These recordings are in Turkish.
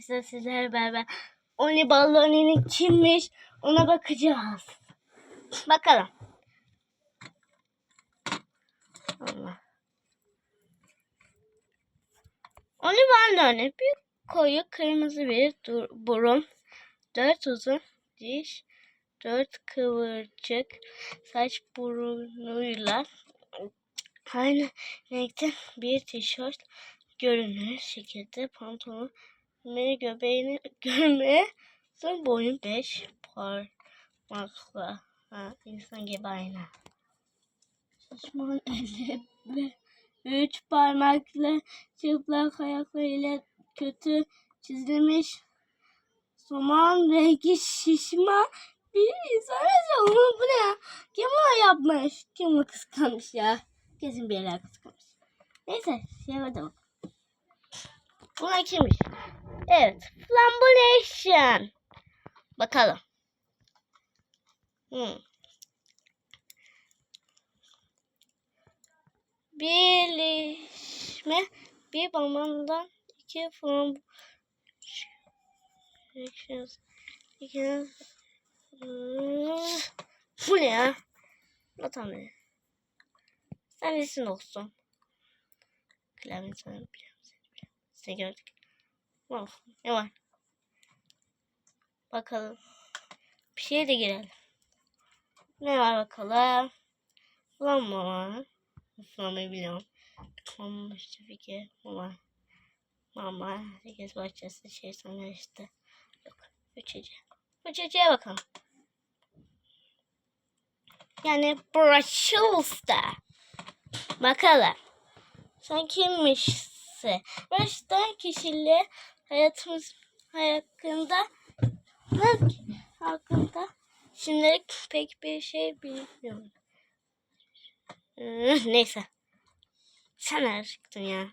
Mesela sizlerle beraber Oni Balloni'nin kimmiş ona bakacağız. Bakalım. Allah. Oni Balloni bir koyu kırmızı bir burun, dört uzun diş, dört kıvırcık saç burunuyla aynı renkte bir tişört görünür şekilde pantolon ve göbeğini görmeye son boyun beş parmakla ha, insan gibi aynı. Şişman eli ve üç parmakla çıplak ayaklarıyla kötü çizilmiş soman rengi şişman bir insan resmi. Oğlum bu ne? Kim bunu yapmış? Kim bunu kıskanmış ya? Kesin bir yerler kıskanmış. Neyse şeye de bak. Buna kimmiş? Evet. Flambulation. Bakalım. Hmm. Birleşme bir babandan iki flambulation. İki bu ne ya? Atam ne? Sen nesin olsun? Klavye sana biliyorum. Seni gördük. Of, ne var? Bakalım. Bir şeye de girelim. Ne var bakalım? Lamba var. Lambayı biliyorum. Mama işte fikir. Mama. Mama. Sekiz bahçesi şey sonra işte. Yok. Üçüncü. Üçüncüye bakalım. Yani Brussels'da. Bakalım. Sen kimmişsin? Başta kişiliği hayatımız hakkında hakkında şimdilik pek bir şey bilmiyorum. Neyse. Sen çıktın ya?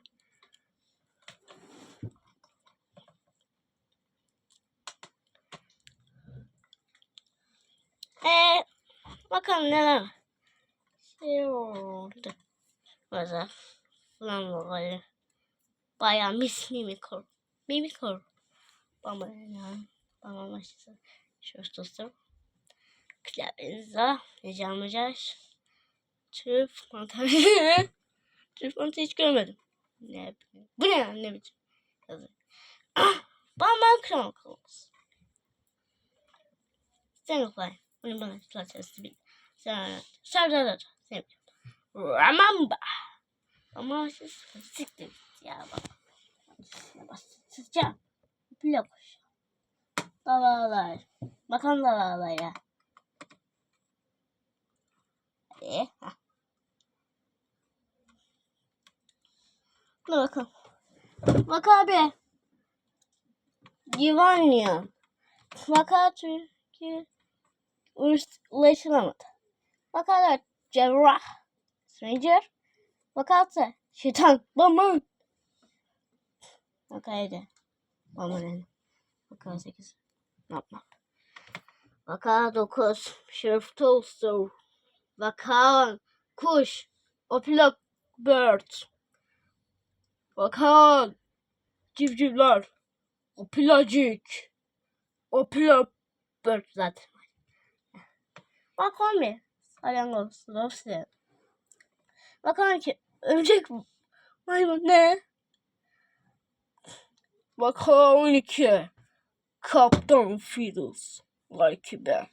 Ee, bakalım neler. Şey oldu. Baza falan böyle. Bayağı mis mimikor. Mimikor. Baba yani. Baba başlasın. Şöyle tuttum. Klavyenize. Tüf mantarı. Tüf mantarı hiç görmedim. Ne. Bu ne ya? Ne biçim? Yazık. Ah! Bamba Chronicles. Play. Bunu bana platesi bil. Sen Serdar Sen Ramamba. Ama siz siktir ya bak. Basitçe. Blok. Dalalar. Bakan dalalar ya. Hadi. hah. Dur bakalım. Bak abi. Divanya. Vaka Türkiye ulaşılamadı. Vakalar cerrah. Stranger. Vakatsa şeytan. Baman. Vakaydı. Baman. Vaka 8. Nap nap. Vaka 9. Sheriff Tolstoy. Vaka kuş. Opilok bird. Vaka civcivler. Opilacik. Opilok bird zaten. Bak mi? Salyangoz. Lobster. Bakalım ki örümcek maymun ne? Bakalım 12. Kaptan Fiddles. Like be.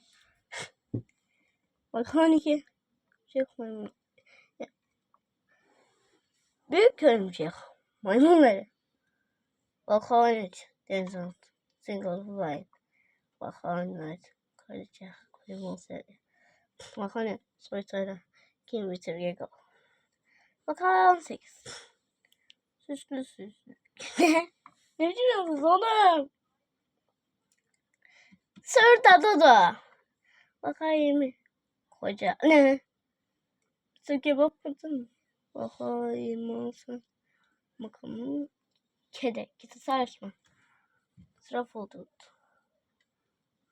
Bakalım 12. Örümcek maymun. Büyük örümcek maymunları. Bakalım 13. Deniz altı. Single line. Bakalım 14. Kraliçe. Limon seri. Bakalım soytarı. Kim bitirir go. Bakalım 8. Süslü süslü. ne diyorsunuz oğlum? Sırta Dodo. Bakayım 20. Koca. Ne? Su kebap mısın? Bakayım olsun. Bakalım. Kedi. Git sarsma. Sıra oldu.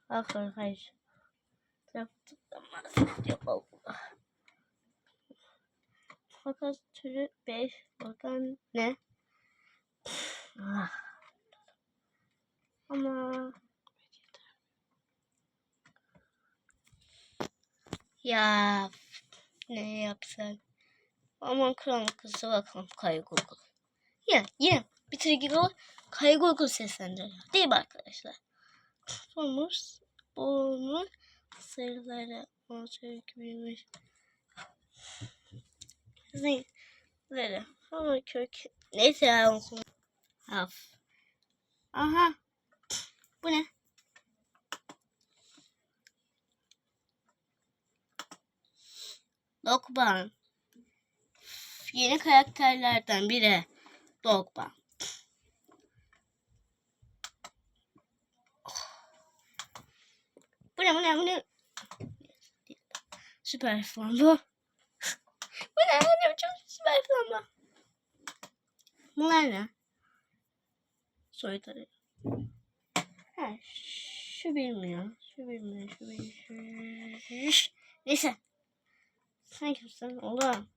Hayır hayır. Sıra tutamaz. Allah. Fakat türü 5 bakan ne? Ama ya ne yapsak? Aman kral kızı bakalım kaygı okul. Yine yine bitirgi o kaygı okul seslendiriyor. Değil mi arkadaşlar? Somuz onun sayıları olacak büyümüş. Zeyleri. Ama kök. Neyse ya okul. Af. Aha. Bu ne? Lokban. Yeni karakterlerden biri. Lokban. Bu ne bu ne bu ne? Süper falan bu. bu ne? Ne çok süper falan bu. Bunlar ne? Soytarı. Ha, şu bilmiyor. Şu bilmiyor. Şu bilmiyor. Şu... Neyse. Sen kimsin oğlum?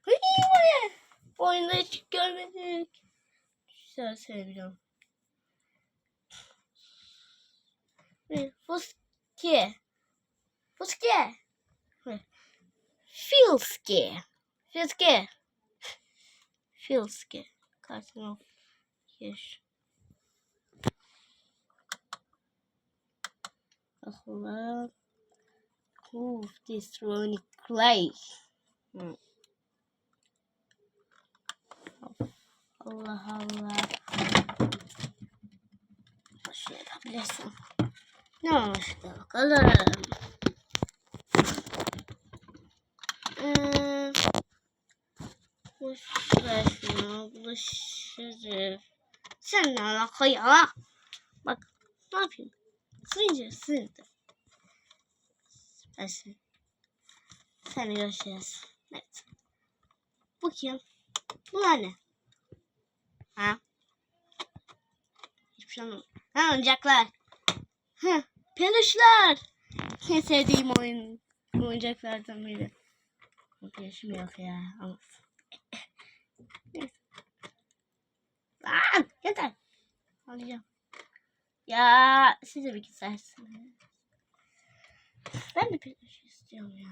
Hıy bu ne? Bu oyunda hiç görmedik. Güzel seviyorum. Fuski. Fuski. Filski. Filski. Filski. Kartını Yes. Allah. Move this Ronnie Clay. Hmm. Allah Allah. Şöyle yapabilirsin. Ne olmuş da bakalım. Ee, boş ver şunu. Bulaşırız. Sen ne alaka ya? Bak ne yapayım? Sıyınca sıyındı. Süpersin. Sen görüşürüz. Evet. Bu kim? Bunlar ne? Ha? Hiçbir şey anlamadım. Ha oyuncaklar. Ha, peluşlar. En sevdiğim oyun oyuncaklardan biri. Peluşum yok ya. Ama. Lan yeter. Alacağım. Ya size bir gidersiniz. Ben de peluş istiyorum ya.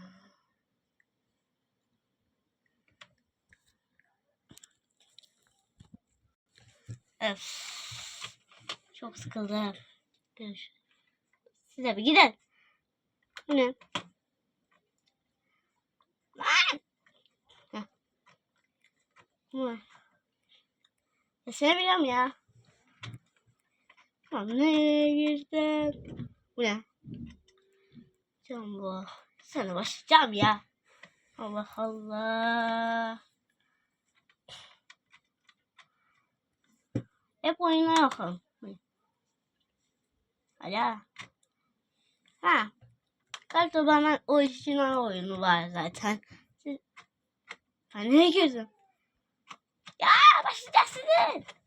Öf. Çok sıkıldım. Peluş. Size bir. Bu ne? Ne? Ya seni biliyorum ya. Tamam nereye girdin? Bu ne? Canım bu. Sana başlayacağım ya. Allah Allah. Hep oyuna bakalım. Hala. Ha. Kartı bana orijinal oyunu var zaten. Siz... Nereye girdim? Ya başlayacaksınız.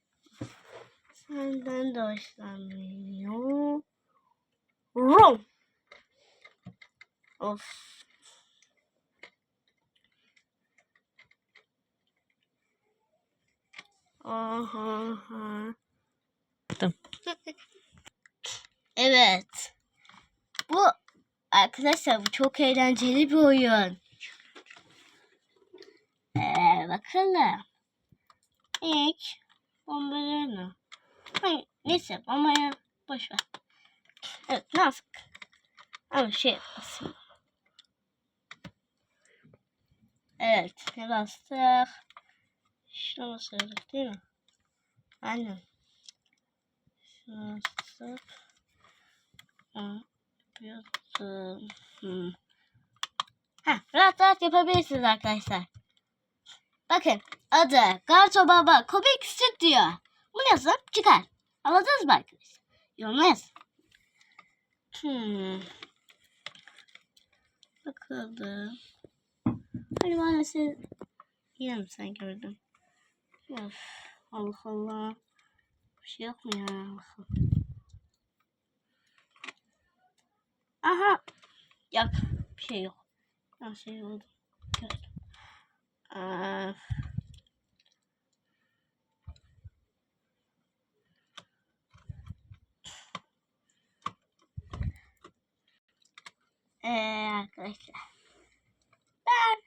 Senden de hoşlanmıyor. Rum. Of. Aha. evet. Bu arkadaşlar bu çok eğlenceli bir oyun. Ee, bakalım. İlk bombalarını. Neyse bombayı boş ver. Evet ne yaptık? Ama şey basayım. Evet ne bastık? Şuna basıyorduk değil mi? Aynen. Şuna bastık. Yapıyordum. Hmm. Ha, rahat rahat yapabilirsiniz arkadaşlar. Bakın adı Garto Baba Komik Stüdyo. Yazın çıkar. Anladınız mı arkadaşlar? Yorumla yazın. Hmm. Bakalım. Hani maalesef yine mi sen gördün? Of, Allah Allah. Bir şey yok mu ya? Allah'ım. Aha. Yok. Bir şey yok. Her şey oldu. Gördüm. Aa. Ee, arkadaşlar. Ben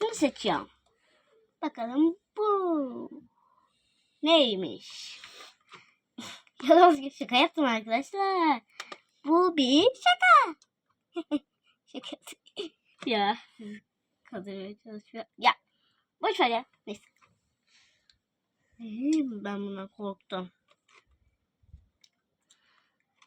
bunu seçiyorum. Bakalım bu neymiş? Yalan şaka yaptım arkadaşlar. Bu bir şaka. şaka. ya siz kandırmaya çalışıyor. Ya boş ver ya. Neyse. Ee, Ben buna korktum.